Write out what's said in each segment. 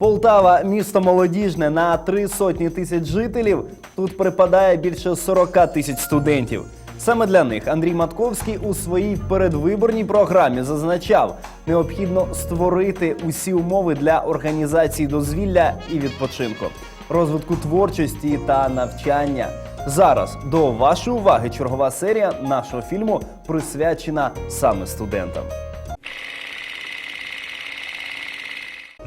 Полтава місто молодіжне на три сотні тисяч жителів. Тут припадає більше 40 тисяч студентів. Саме для них Андрій Матковський у своїй передвиборній програмі зазначав, необхідно створити усі умови для організації дозвілля і відпочинку, розвитку творчості та навчання. Зараз до вашої уваги чергова серія нашого фільму присвячена саме студентам.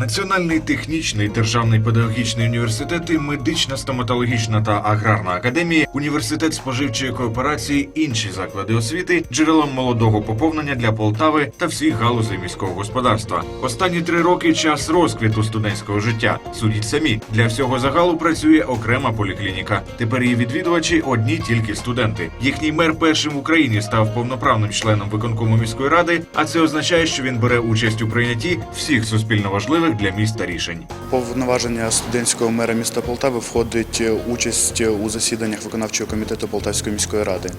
Національний технічний державний педагогічний університети, медична стоматологічна та аграрна академії, університет споживчої кооперації, інші заклади освіти, джерелом молодого поповнення для Полтави та всіх галузей міського господарства. Останні три роки час розквіту студентського життя. Судіть самі для всього загалу працює окрема поліклініка. Тепер її відвідувачі одні тільки студенти. Їхній мер першим в Україні став повноправним членом виконкому міської ради, а це означає, що він бере участь у прийнятті всіх суспільно важливих для міста рішень. Повноваження студентського мера міста Полтави входить е, участь у засіданнях виконавчого комітету Полтавської міської ради.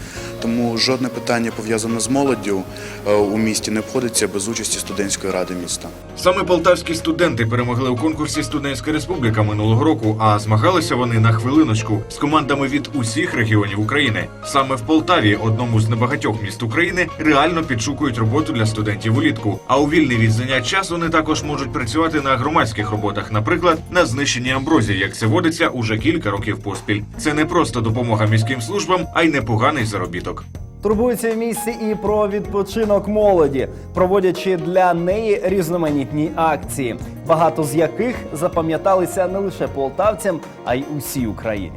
Тому жодне питання пов'язане з молоддю е, у місті не обходиться без участі студентської ради міста. Саме полтавські студенти перемогли у конкурсі Студентська республіка минулого року, а змагалися вони на хвилиночку з командами від усіх регіонів України. Саме в Полтаві, одному з небагатьох міст України, реально підшукують роботу для студентів улітку. А у вільний від занять час вони також можуть працювати на громадських роботах, наприклад, на знищенні амброзії, як це водиться уже кілька років поспіль. Це не просто допомога міським службам, а й непоганий заробіток. Турбуються в місті і про відпочинок молоді, проводячи для неї різноманітні акції, багато з яких запам'яталися не лише полтавцям, а й усій Україні.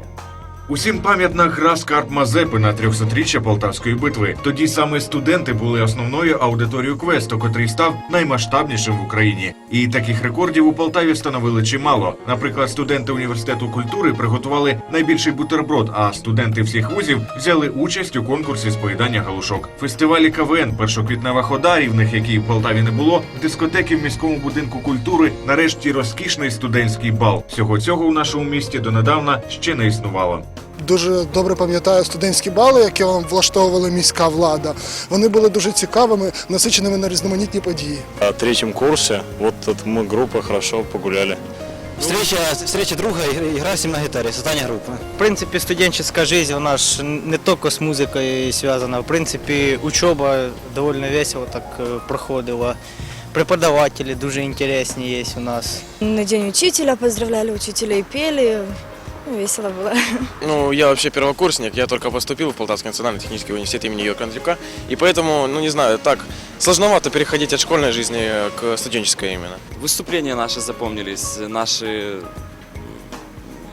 Усім пам'ятна гра скарб Мазепи на 300-річчя Полтавської битви. Тоді саме студенти були основною аудиторією квесту, котрий став наймасштабнішим в Україні. І таких рекордів у Полтаві встановили чимало. Наприклад, студенти університету культури приготували найбільший бутерброд, а студенти всіх вузів взяли участь у конкурсі з поїдання галушок. Фестивалі КВН, першоквітнева хода, рівних якій в Полтаві не було, дискотеки в міському будинку культури, нарешті розкішний студентський бал. Всього цього у нашому місті донедавна ще не існувало. Дуже добре пам'ятаю студентські бали, які вам влаштовувала міська влада. Вони були дуже цікавими, насиченими на різноманітні події. На третьем курсе, вот тут мы группа хорошо погуляли. Встреча, встреча друга, и игра всем на гитаре, создание группы. В принципе, студенческая жизнь у нас не только с музыкой связана. В принципе, учеба довольно весело так э, проходила. Преподаватели дуже интересні є у нас. На день учителя поздравляли учителей, пели. Ну, весело было. Ну, я вообще первокурсник, я только поступил в Полтавский национальный технический университет имени Юрия Кондрюка, и поэтому, ну не знаю, так сложновато переходить от школьной жизни к студенческой именно. Выступления наши запомнились, наши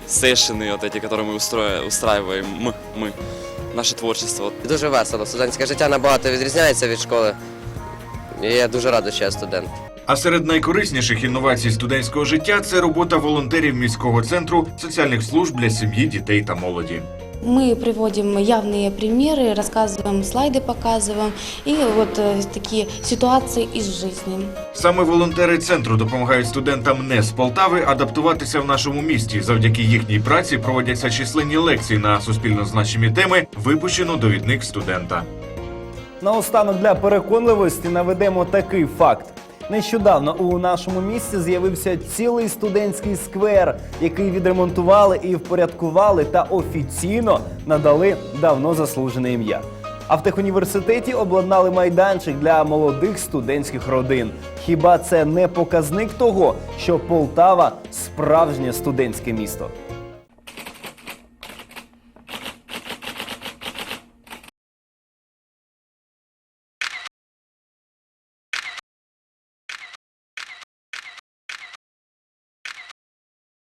сессионы, вот эти, которые мы устроя- устраиваем, мы, мы, наше творчество. Дуже весело. Студентське життя набагато відрізняється від школи. І я дуже радий, що я студент. А серед найкорисніших інновацій студентського життя це робота волонтерів міського центру соціальних служб для сім'ї, дітей та молоді. Мы приводим явные примеры, рассказываем, слайды показываем и вот э, такие ситуации из жизни. Саме волонтери центру допомагають студентам не з Полтави адаптуватися в нашому місті. Завдяки їхній праці проводяться численні лекції на суспільно значимі теми. Випущено довідник студента. Наостанок для переконливості наведемо такий факт. Нещодавно у нашому місті з'явився цілий студентський сквер, який відремонтували і впорядкували та офіційно надали давно заслужене ім'я. А в техуніверситеті обладнали майданчик для молодих студентських родин. Хіба це не показник того, що Полтава справжнє студентське місто?